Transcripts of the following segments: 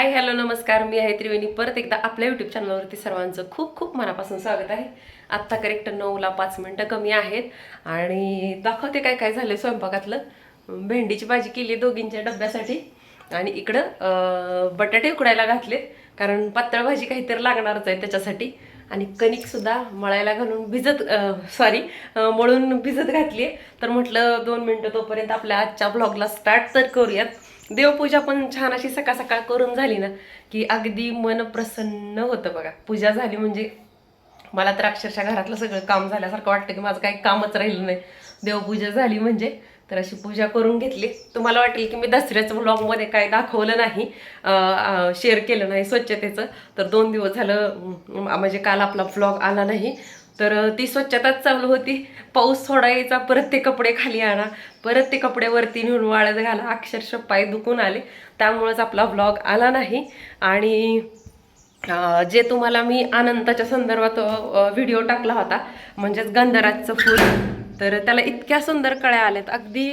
Hi hello नमस्कार. मी आहे त्रिवेणी. परत एकदा आपल्या यूट्यूब चॅनलवरती सर्वांचं खूप खूप मनापासून स्वागत आहे. आत्ता करेक्ट नऊला पाच मिनटं कमी आहेत. आणि दाखवते काय काय झालं स्वयंपाकातलं. भेंडीची भाजी केली दोघींच्या डब्यासाठी. आणि इकडं बटाटे उकडायला घातलेत. कारण पातळ भाजी काहीतरी लागणारच आहे त्याच्यासाठी. आणि कणिकसुद्धा मळायला घालून भिजत सॉरी मळून भिजत घातली तर म्हटलं दोन मिनटं तोपर्यंत आपल्या आजच्या ब्लॉगला स्टार्ट तर करूयात. देवपूजा पण छान अशी सकाळ सकाळ करून झाली ना की अगदी मन प्रसन्न होतं बघा. पूजा झाली म्हणजे मला तर अक्षरशः घरातलं सगळं काम झाल्यासारखं वाटतं की माझं काही कामच राहिलं नाही. देवपूजा झाली म्हणजे तर अशी पूजा करून घेतली. तुम्हाला वाटेल की मी दसऱ्याचं व्लॉगमध्ये काय दाखवलं नाही शेअर केलं नाही स्वच्छतेचं. तर दोन दिवस झालं म्हणजे काल आपला ब्लॉग आला नाही. तर ती स्वच्छताच चालू होती. पाऊस थोडा यायचा परत ते कपडे खाली आणा. परत ते कपडे वरती नेऊन वाळत घाला. अक्षरशः पाय दुखून आले. त्यामुळंच आपला व्लॉग आला नाही. आणि जे तुम्हाला मी आनंदाच्या संदर्भात व्हिडिओ टाकला होता म्हणजेच गंधराजचं फूल तर त्याला इतक्या सुंदर कळ्या आल्यात. अगदी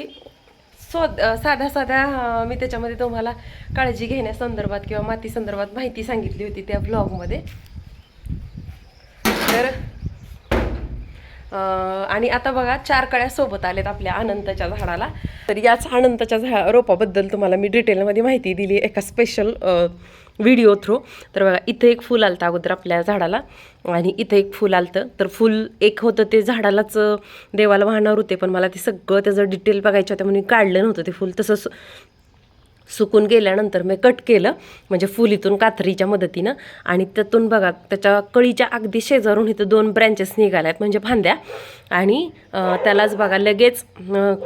सो साध्या साध्या मी त्याच्यामध्ये तुम्हाला काळजी घेण्यासंदर्भात किंवा माती संदर्भात माहिती सांगितली होती त्या ब्लॉगमध्ये तर आणि आता बघा चार कळ्या सोबत आलेत आपल्या अनंतच्या झाडाला. तर याच अनंतच्या झा रोपाबद्दल तुम्हाला मी डिटेलमध्ये माहिती दिली एका स्पेशल व्हिडिओ थ्रू तर बघा इथं एक फुल आलतं अगोदर आपल्या झाडाला आणि इथं एक फुल आलतं. तर फुल एक होतं ते झाडालाच देवाला वाहणार होते पण मला ते सगळं त्याचं डिटेल बघायचं होतं म्हणून काढलं नव्हतं ते फुल. तसंच सुकून गेल्यानंतर मी कट केलं. म्हणजे फुल इथून काथरीच्या मदतीनं. आणि त्यातून बघा त्याच्या कळीच्या अगदी शेजारून इथं दोन ब्रँचेस निघाल्यात म्हणजे फांद्या आणि त्यालाच बघा लगेच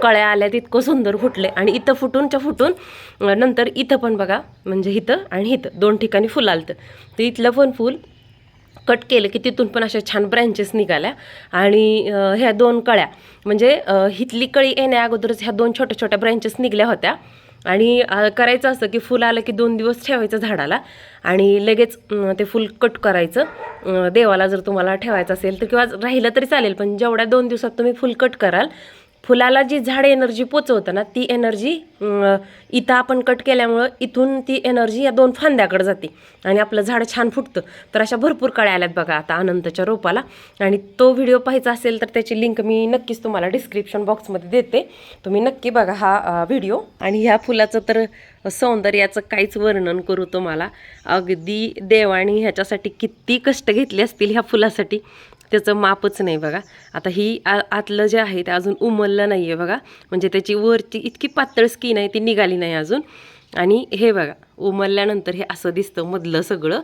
कळ्या आल्यात इतकं सुंदर फुटले. आणि इथं फुटूनच्या फुटून नंतर इथं पण बघा म्हणजे इथं आणि इथं दोन ठिकाणी फुल आलतं. तर इथलं पण फुल कट केलं की तिथून पण अशा छान ब्रँचेस निघाल्या. आणि ह्या दोन कळ्या. म्हणजे हिथली कळी येण्या अगोदरच ह्या दोन छोट्या छोट्या ब्रँचेस निघल्या होत्या. आणि करायचं असतं की फुल आलं की दोन दिवस ठेवायचं झाडाला आणि लगेच ते फुल कट करायचं. देवाला जर तुम्हाला ठेवायचं असेल तर किंवा राहिलं तरी चालेल पण जेवढ्या दोन दिवसात तुम्ही फुल कट कराल फुलाला जी झाड एनर्जी पोचवतं ना ती एनर्जी इथं आपण कट केल्यामुळं इथून ती एनर्जी या दोन फांद्याकडे जाते. आणि आपलं झाड छान फुटतं. तर अशा भरपूर कळ्या आल्यात बघा आता अनंतच्या रोपाला. आणि तो व्हिडिओ पाहायचा असेल तर त्याची लिंक मी नक्कीच तुम्हाला डिस्क्रिप्शन बॉक्समध्ये देते. तुम्ही नक्की बघा हा व्हिडिओ आणि ह्या फुलाचं तर सौंदर्याचं काहीच वर्णन करू तुम्हाला. अगदी देवाणी ह्याच्यासाठी किती कष्ट घेतले असतील ह्या फुलासाठी. त्याचं मापच नाही बघा. आता ही आ आतलं जे आहे ते अजून उमललं नाही आहे बघा. म्हणजे त्याची वरची इतकी पातळ स्किन आहे ती निघाली नाही अजून. आणि हे बघा उमलल्यानंतर हे असं दिसतं मधलं सगळं.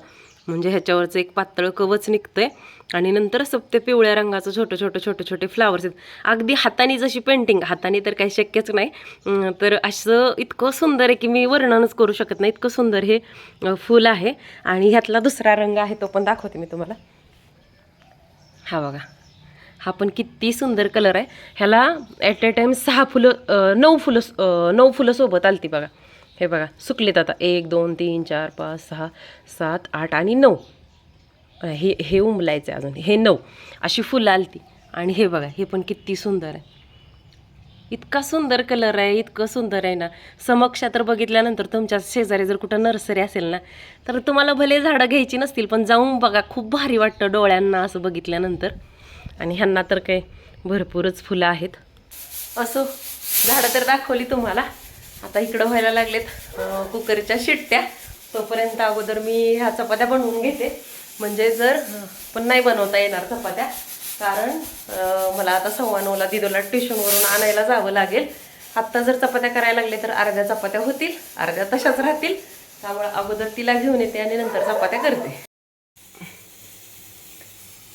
म्हणजे ह्याच्यावरचं एक पातळ कवच निघतं आहे आणि नंतर असं ते पिवळ्या रंगाचं छोटं छोटं छोटे छोटे फ्लावर्स आहेत. अगदी हाताने जशी पेंटिंग हाताने तर काही शक्यच नाही. तर असं इतकं सुंदर आहे की मी वर्णनच करू शकत नाही. इतकं सुंदर हे फूल फुल आहे. आणि ह्यातला दुसरा रंग आहे तो पण दाखवते मी तुम्हाला. हा बघा. हा पण किती सुंदर कलर आहे. ह्याला ॲट अ टाईम सहा फुलं नऊ फुलं नऊ फुलं सोबत आलती बघा. हे बघा सुकलेत आता. एक दोन तीन चार पाच सहा सात आठ आणि नऊ. हे हे उमलायचं आहे अजून. हे नऊ. अशी फुलं आलती. आणि हे बघा हे पण किती सुंदर आहे. इतका सुंदर कलर आहे इतकं सुंदर आहे ना. समक्ष तर बघितल्यानंतर तुमच्या शेजारी जर कुठं नर्सरी असेल ना तर तुम्हाला भले झाडं घ्यायची नसतील पण जाऊन बघा खूप भारी वाटतं डोळ्यांना असं बघितल्यानंतर. आणि ह्यांना तर काही भरपूरच फुलं आहेत. असो झाडं तर दाखवली तुम्हाला. आता इकडं व्हायला लागलेत कुकरच्या शिट्ट्या. तोपर्यंत अगोदर मी ह्या चपात्या बनवून घेते. म्हणजे जर पण नाही बनवता येणार चपात्या कारण मला आता सव्वा नऊला दिदोला ट्युशनवरून आणायला जावं लागेल. आत्ता जर चपात्या करायला लागले तर अर्ध्या चपात्या होतील अर्ध्या तशाच राहतील. त्यामुळे अगोदर तिला घेऊन येते आणि नंतर चपात्या करते.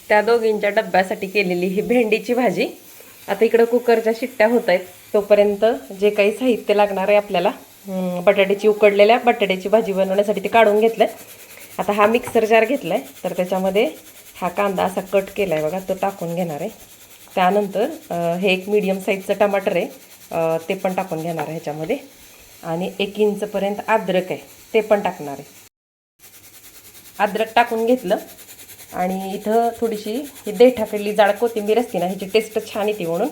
त्या दोघींच्या डब्यासाठी केलेली ही भेंडीची भाजी. आता इकडं कुकरच्या शिट्ट्या होत आहेत तोपर्यंत जे काही साहित्य लागणार आहे आपल्याला बटाट्याची उकडलेल्या बटाट्याची भाजी बनवण्यासाठी ते काढून घेतलं आता हा मिक्सर जार घेतला आहे तर त्याच्यामध्ये हा कांदा असा कट केला आहे बघा तो टाकून घेणार आहे. त्यानंतर हे एक मीडियम साईजचं टमाटर आहे ते पण टाकून घेणार आहे ह्याच्यामध्ये. आणि एक इंचपर्यंत अद्रक आहे ते पण टाकणार आहे. अद्रक टाकून घेतलं. आणि इथं थोडीशी ही देठाकडली जाड कोथिंबीर असते ना ह्याची टेस्ट छान येते म्हणून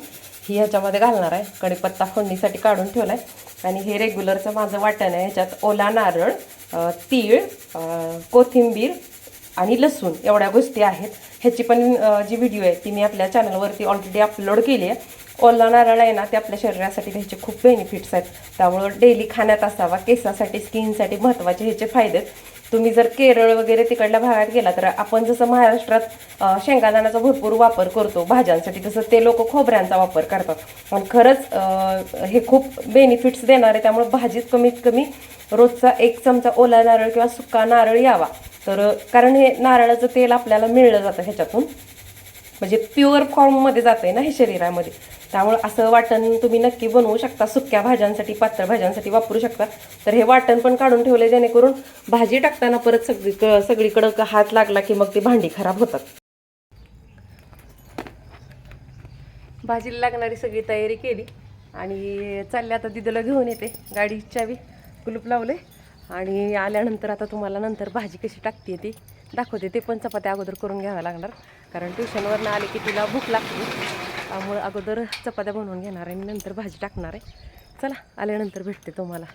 ही ह्याच्यामध्ये घालणार आहे. कढीपत्ता फोडणीसाठी काढून ठेवला आहे आणि हे रेग्युलरचं माझं वाटण आहे ह्याच्यात ओला नारळ तीळ कोथिंबीर आणि लसूण एवढ्या गोष्टी आहेत. ह्याची पण जी व्हिडिओ आहे ती मी आपल्या चॅनलवरती ऑलरेडी अपलोड केली आहे. ओला नारळ आहे ना ते आपल्या शरीरासाठी ह्याचे खूप बेनिफिट्स आहेत. त्यामुळं डेली खाण्यात असावा केसासाठी स्किनसाठी महत्त्वाचे ह्याचे फायदे आहेत. तुम्ही जर केरळ वगैरे तिकडल्या भागात गेला तर आपण जसं महाराष्ट्रात शेंगादाण्याचा भरपूर वापर करतो भाज्यांसाठी तसं ते लोक खोबऱ्यांचा वापर करतात. आणि खरंच हे खूप बेनिफिट्स देणार आहे त्यामुळे भाजीत कमीत कमी रोजचा एक चमचा ओला नारळ किंवा सुका नारळ यावा. तर कारण हे नारळाचं तेल आपल्याला मिळलं जातं ह्याच्यातून. म्हणजे प्युअर फॉर्ममध्ये जातं आहे ना हे शरीरामध्ये. त्यामुळं असं वाटण तुम्ही नक्की बनवू शकता. सुक्या भाज्यांसाठी पातळ भाज्यांसाठी वापरू शकता. तर हे वाटण पण काढून ठेवले जेणेकरून भाजी टाकताना परत सगळी सगळीकडं हात लागला की मग ती भांडी खराब होतात. भाजीला लागणारी सगळी तयारी केली. आणि चालले आता दिदीला घेऊन येते. गाडी चावी कुलूप लावले आणि आल्यानंतर आता तुम्हाला नंतर भाजी कशी टाकते ती दाखवते. ते पण चपात्या अगोदर करून घ्याव्या लागणार. कारण ट्युशनवरनं आले की तिला भूक लागते. त्यामुळे अगोदर चपात्या बनवून घेणार आहे आणि नंतर भाजी टाकणार आहे. चला आल्यानंतर भेटते तुम्हाला.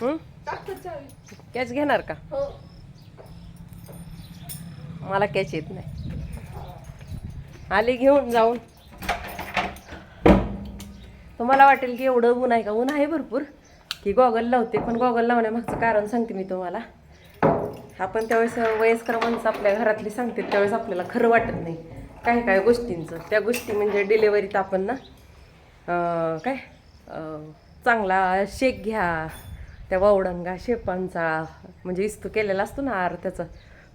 हं? कॅच घेणार का? मला कॅच येत नाही. आले घेऊन जाऊन. तुम्हाला वाटेल की एवढं ऊन आहे का? ऊन आहे भरपूर. की गॉगल लावते पण गॉगल लावण्यामागचं कारण सांगते मी तुम्हाला. आपण त्यावेळेस वयस्कर माणसं आपल्या घरातली सांगते त्यावेळेस आपल्याला खरं वाटत नाही. काही काय गोष्टींचं. त्या गोष्टी म्हणजे डिलेवरीत आपण ना काय चांगला शेक घ्या त्या वावडंगा शेपांचा म्हणजे इस्तू केलेला असतो ना आर त्याचा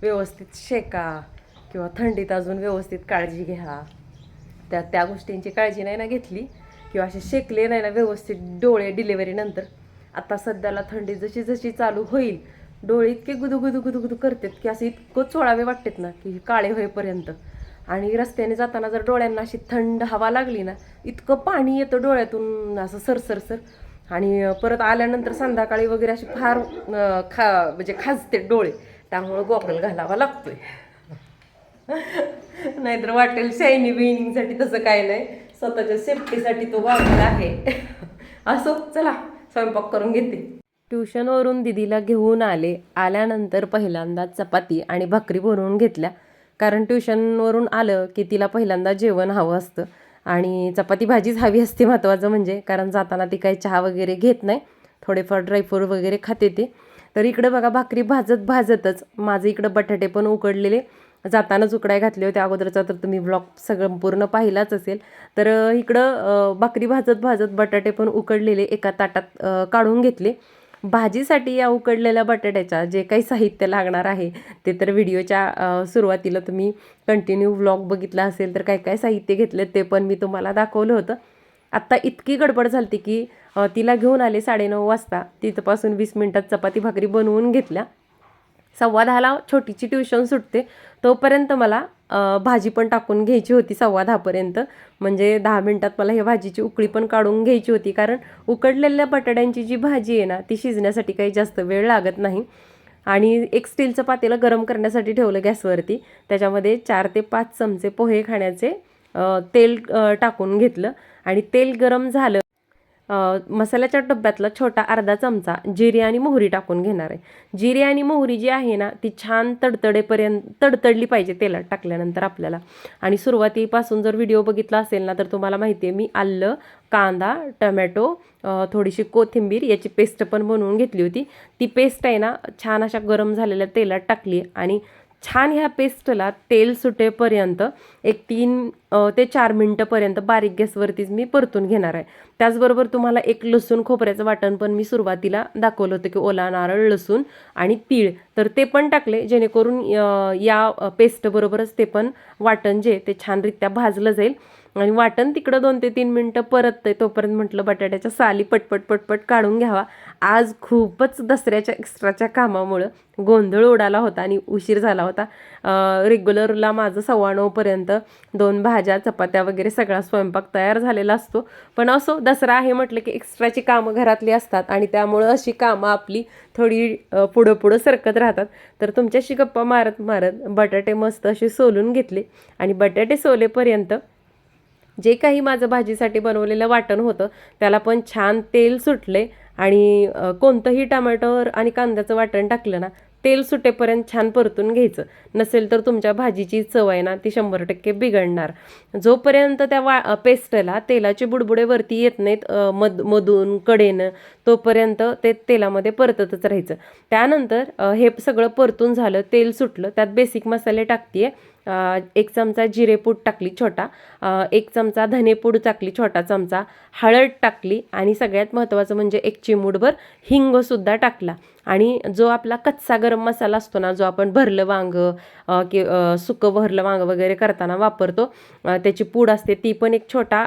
व्यवस्थित शेका किंवा थंडीत अजून व्यवस्थित काळजी घ्या. त्या त्या गोष्टींची काळजी नाही ना घेतली. किंवा असे शेकले नाही ना व्यवस्थित डोळे डिलेवरी नंतर. आता सध्याला थंडी जशी जशी चालू होईल डोळे इतके गुदू गुदू गुदू गुदू करतात की असं इतकं चोळावे वाटतात ना की काळे होईपर्यंत. आणि रस्त्याने जाताना जर डोळ्यांना अशी थंड हवा लागली ना इतकं पाणी येतं डोळ्यातून असं सरसर सर आणि परत आल्यानंतर संध्याकाळी वगैरे अशी फार खा म्हणजे खाजते डोळे. त्यामुळं गॉगल घालावा लागतोय. नाहीतर वाटेल शायनी बिनिंगसाठी तसं काय नाही. स्वतःच्या सेफ्टीसाठी तो वागला आहे. असो चला स्वयंपाक करून घेते. ट्युशनवरून दिदीला घेऊन आले. आल्यानंतर पहिल्यांदा चपाती आणि भाकरी बनवून घेतल्या. कारण ट्युशनवरून आलं की तिला पहिल्यांदा जेवण हवं असतं. आणि चपाती भाजीच हवी असते महत्त्वाचं म्हणजे कारण जाताना ती काही चहा वगैरे घेत नाही. थोडेफार ड्रायफ्रूट वगैरे खाते ते. तर इकडं बघा भाकरी भाजत भाजतच माझं इकडं बटाटे पण उकडलेले. जातानाच उकडाय घातले होते अगोदरचा तर तुम्ही ब्लॉग सगळं पूर्ण पाहिलाच असेल. तर इकडं भाकरी भाजत भाजत बटाटे पण उकडलेले एका ताटात काढून घेतले. भाजीसाठी या उकडलेल्या बटाट्याच्या जे काही साहित्य लागणार आहे ते तर व्हिडिओच्या सुरुवातीला तुम्ही कंटिन्यू व्लॉग बघितला असेल तर काय काय साहित्य घेतले ते पण मी तुम्हाला दाखवलं होतं. आत्ता इतकी गडबड झाली की तिला घेऊन आले साडेनऊ वाजता. तिथपासून वीस मिनटात चपाती भाकरी बनवून घेतल्या. सव्वा दहाला छोटीची ट्युशन सुटते. तोपर्यंत मला भाजी पण टाकून घ्यायची होती सव्वा दहापर्यंत म्हणजे दहा मिनटात मला हे भाजीची उकळी पण काढून घ्यायची होती. कारण उकडलेल्या बटाट्यांची जी भाजी आहे ना ती शिजण्यासाठी काही जास्त वेळ लागत नाही. आणि एक स्टीलचं पातेलं गरम करण्यासाठी ठेवलं गॅसवरती. त्याच्यामध्ये चार ते पाच चमचे पोहे खाण्याचे तेल टाकून घेतलं. आणि तेल गरम झालं मसाल्याच्या डब्यातला छोटा अर्धा चमचा जिरे आणि मोहरी टाकून घेणार आहे. जिरे आणि मोहरी जी आहे ना ती छान तडतडेपर्यंत तडतडली पाहिजे तेलात टाकल्यानंतर आपल्याला. आणि सुरुवातीपासून जर व्हिडिओ बघितला असेल ना तर तुम्हाला माहिती आहे मी आलं कांदा टमॅटो थोडीशी कोथिंबीर याची पेस्ट पण बनवून घेतली होती. ती पेस्ट आहे ना छान अशा गरम झालेल्या तेलात टाकली आणि छान ह्या पेस्टला तेल सुटेपर्यंत एक तीन ते चार मिनटंपर्यंत बारीक गॅसवरतीच मी परतून घेणार आहे. त्याचबरोबर तुम्हाला एक लसूण खोबऱ्याचं वाटण पण मी सुरुवातीला दाखवलं होतं की ओला नारळ लसूण आणि तीळ. तर ते पण टाकले जेणेकरून या पेस्टबरोबरच ते पण वाटण जे ते छानरित्या भाजलं जाईल. आणि वाटण तिकडं दोन ते तीन मिनटं परतते तोपर्यंत म्हटलं बटाट्याच्या साली पटपट पटपट काढून घ्यावा. आज खूपच दसऱ्याच्या एक्स्ट्राच्या कामामुळं गोंधळ उडाला होता आणि उशीर झाला होता. रेग्युलरला माझं सव्वा नऊपर्यंत दोन भाज्या चपात्या वगैरे सगळा स्वयंपाक तयार झालेला असतो. पण असो दसरा आहे म्हटलं की एक्स्ट्राची कामं घरातली असतात आणि त्यामुळं अशी कामं आपली थोडी पुढं पुढं सरकत राहतात. तर तुमच्याशी गप्पा मारत मारत बटाटे मस्त असे सोलून घेतले आणि बटाटे सोलेपर्यंत जे काही माझं भाजीसाठी बनवलेलं वाटण होतं त्याला पण छान तेल सुटले आणि कोणतंही टमॅटोवर आणि कांद्याचं वाटण टाकलं ना तेल सुटेपर्यंत छान परतून घ्यायचं. नसेल तर तुमच्या भाजीची चव आहे ना ती शंभर टक्के बिघडणार. जोपर्यंत त्या वा पेस्टला तेलाचे बुडबुडे वरती येत नाहीत मद मध मधून कडेनं तोपर्यंत ते तेलामध्ये परततच राहायचं. त्यानंतर हे सगळं परतून झालं तेल सुटलं त्यात बेसिक मसाले टाकते एक चमचा जिरेपूड टाकली छोटा. एक चमचा धनेपूड टाकली छोटा चमचा. हळद टाकली आणि सगळ्यात महत्त्वाचं म्हणजे एक चिमूडभर हिंगसुद्धा टाकला. आणि जो आपला कच्चा गरम मसाला असतो ना जो आपण भरलं वांग कि सुकं भरलं वांग वगैरे करताना वापरतो त्याची पूड असते ती पण एक छोटा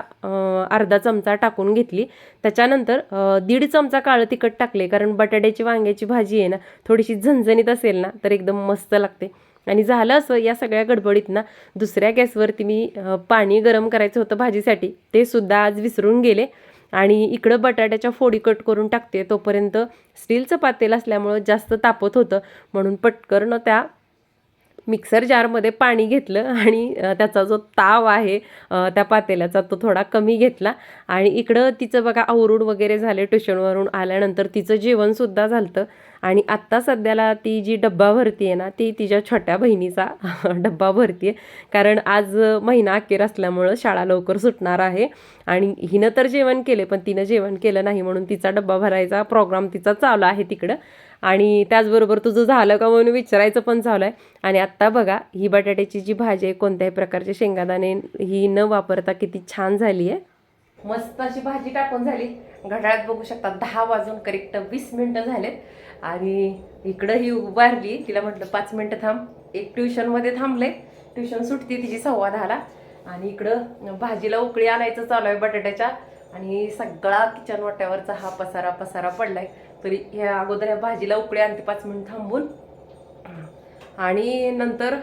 अर्धा चमचा टाकून घेतली. त्याच्यानंतर दीड चमचा काळं तिखट टाकले कारण बटाट्याची वांग्याची भाजी आहे ना थोडीशी झणझणीत असेल ना तर एकदम मस्त लागते. आणि झालं असं या सगळ्या गडबडीत ना दुसऱ्या गॅसवरती मी पाणी गरम करायचं होतं भाजीसाठी ते सुद्धा आज विसरून गेले. आणि इकडं बटाट्याच्या फोडी कट करून टाकते तोपर्यंत स्टीलचं पातेल असल्यामुळं जास्त तापत होतं. म्हणून पटकन त्या मिक्सर जारमध्ये पाणी घेतलं आणि त्याचा जो ताव आहे त्या पातेल्याचा तो थोडा कमी घेतला. आणि इकडं तिचं बघा आवरून वगैरे झाले ट्युशनवरून आल्यानंतर तिचं जेवणसुद्धा झालं आणि आत्ता सध्याला ती जी डब्बा भरती आहे ना ती तिच्या छोट्या बहिणीचा डब्बा भरती आहे. कारण आज महिना अखेर असल्यामुळं शाळा लवकर सुटणार आहे. आणि हिनं तर जेवण केले पण तिनं जेवण केलं नाही म्हणून तिचा डब्बा भरायचा प्रोग्राम तिचा चालू आहे तिकडं. आणि त्याचबरोबर तुझं झालं का म्हणून विचारायचं पण चालू आहे आणि आत्ता बघा ही बटाट्याची जी भाजी आहे कोणत्याही प्रकारचे शेंगादाणे ही न वापरता किती छान झाली आहे. मस्त अशी भाजी टाकून झाली. घड्याळात बघू शकता दहा वाजून करेक्ट वीस मिनटं झालेत. आणि इकडं ही उभारली. तिला म्हटलं पाच मिनटं थांब. एक ट्युशनमध्ये थांबले. ट्युशन सुटते तिची सव्वा दहाला. आणि इकडं भाजीला उकळी आणायचं चालू आहे बटाट्याच्या. आणि सगळा किचन वाट्यावरचा हा पसारा पसारा पडलाय. तरी ह्या अगोदर ह्या भाजीला उकळे आणते पाच मिनिट थांबून. आणि नंतर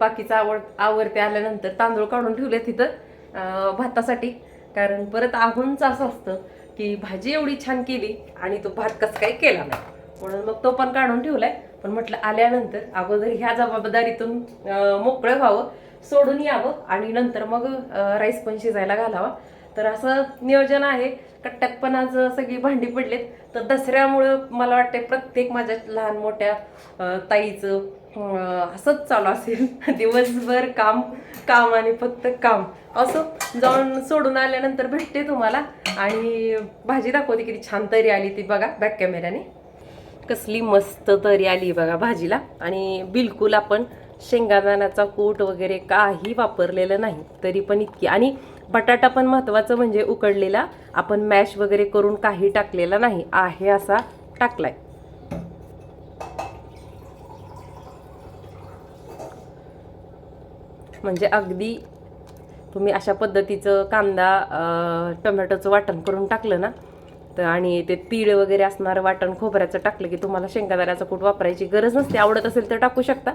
बाकीचं आवड आवरते आल्यानंतर तांदूळ काढून ठेवले तिथं भातासाठी. कारण परत आहूनच असं असतं की भाजी एवढी छान केली आणि तो भात कसं काही केला नाही. म्हणून मग तो पण काढून ठेवलाय. पण म्हटलं आल्यानंतर अगोदर ह्या जबाबदारीतून मोकळं व्हावं सोडून यावं आणि नंतर मग राईस पण शिजायला घालावा. तर असं नियोजन आहे. कट्ट्यात पण आज सगळी भांडी पडलेत. तर दसऱ्यामुळं मला वाटते प्रत्येक माझ्या लहान मोठ्या ताईचं असंच चालू असेल. दिवसभर काम काम आणि फक्त काम. असं जाऊन सोडून आल्यानंतर भेटते तुम्हाला. आणि भाजी दाखवते किती छान तरी आली ती बघा बॅक कॅमेऱ्याने कसली मस्त तरी आली बघा भाजीला. आणि बिलकुल आपण शेंगादाण्याचा कूट वगैरे काही वापरलेलं नाही तरी पण इतकी. आणि बटाटा पण महत्त्वाचं म्हणजे उकडलेला. आपण मॅश वगैरे करून काही टाकलेला नाही. आहे असा टाकलाय. म्हणजे अगदी तुम्ही अशा पद्धतीचं कांदा टोमॅटोचं वाटण करून टाकलं ना तर आणि ते तीळ वगैरे असणारं वाटण खोबऱ्याचं टाकलं की तुम्हाला शेंगादाऱ्याचा कूट वापरायची गरज नसते. आवडत असेल तर टाकू शकता.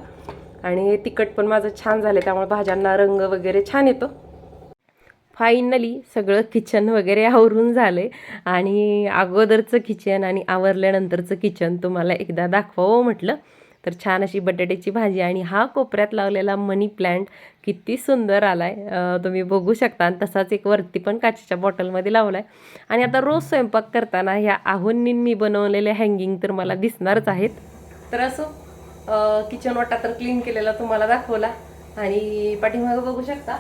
आणि हे तिखट पण माझं छान झालं त्यामुळे भाज्यांना रंग वगैरे छान येतो. फायनली सगळं किचन वगैरे आवरून झालं आहे आणि अगोदरचं किचन आणि आवरल्यानंतरचं किचन तुम्हाला एकदा दाखवावं म्हटलं. तर छान अशी बटाट्याची भाजी आणि हा कोपऱ्यात लावलेला मनी प्लॅन्ट किती सुंदर आला आहे तुम्ही बघू शकता. आणि तसाच एक वरती पण काचेच्या बॉटलमध्ये लावला आहे आणि आता रोज स्वयंपाक करताना ह्या आहोंनी मी बनवलेले हँगिंग तर मला दिसणारच आहेत. तर असं किचन वाटा तर क्लीन केलेला तुम्हाला दाखवला. आणि पाठीमागं बघू शकता.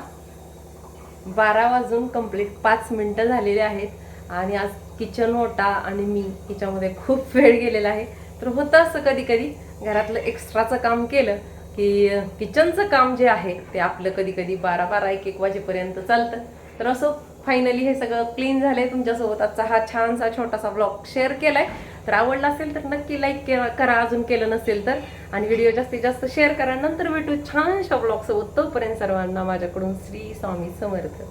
बारा वाजून कंप्लीट पाच मिनटं झालेले आहेत. आणि आज किचन ओटा आणि मी हिच्यामध्ये खूप वेळ गेलेला आहे. तर होतं असं कधी कधी घरातलं एक्स्ट्राचं काम केलं की किचनचं काम जे आहे ते आपलं कधी कधी बारा बारा एक एक वाजेपर्यंत चालतं. तर असं फायनली हे सगळं क्लीन झालंय तुमच्यासोबत. आजचा हा छानसा छोटासा ब्लॉग शेअर केलाय. तर आवडला असेल तर नक्की लाईक करा. अजून केलं नसेल तर. आणि व्हिडिओ जास्तीत जास्त शेअर करा. नंतर भेटू छानशा ब्लॉग सोबत. तोपर्यंत सर्वांना माझ्याकडून श्री स्वामी समर्थ.